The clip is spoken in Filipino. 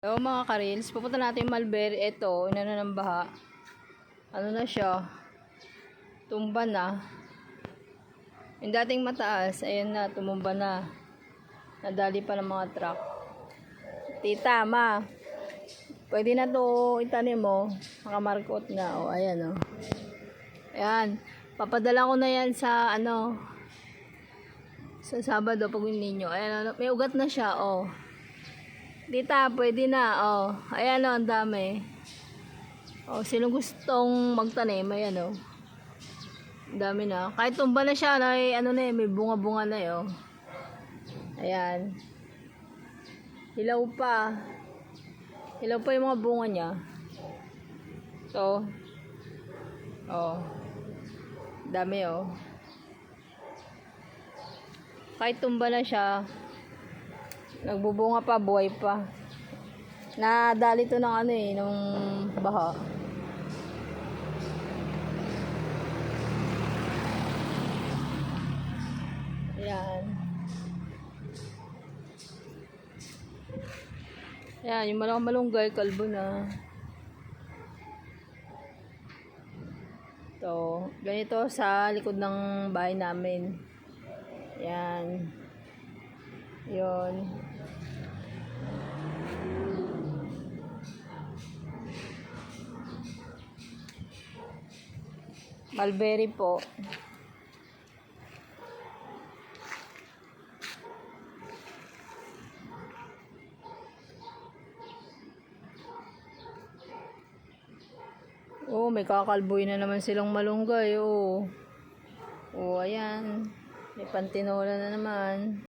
Hello mga karils, pupunta natin yung Malber. Ito, inano ng baha. Ano na siya? Tumba na. Yung dating mataas, ayan na, tumumba na. Nadali pa ng mga truck. Tita, ma. Pwede na to itanim mo. Nakamarkot na. O, ayan o. Ayan. Papadala ko na yan sa ano. Sa Sabado pag ninyo. Ayan, ano, may ugat na siya. O. Tita, pwede na. Oh, ayan oh, ang dami. Oh, sino gustong magtanim, ayan oh. Ang dami na. Kahit tumba na siya, na, ano na eh, may bunga-bunga na eh, oh. Ayan. Hilaw pa. Hilaw pa yung mga bunga niya. So, oh. Dami oh. Kahit tumba na siya, Nagbubunga pa, buhay pa. Nadali to ng ano eh, nung baha. Ayan. Ayan, yung malaking malunggay, kalbo na. To, ganito sa likod ng bahay namin. Ayan. Yun. Mulberry po. Oh, may kakalboy na naman silang malunggay. Oh. Oh, ayan. May pantinola na naman.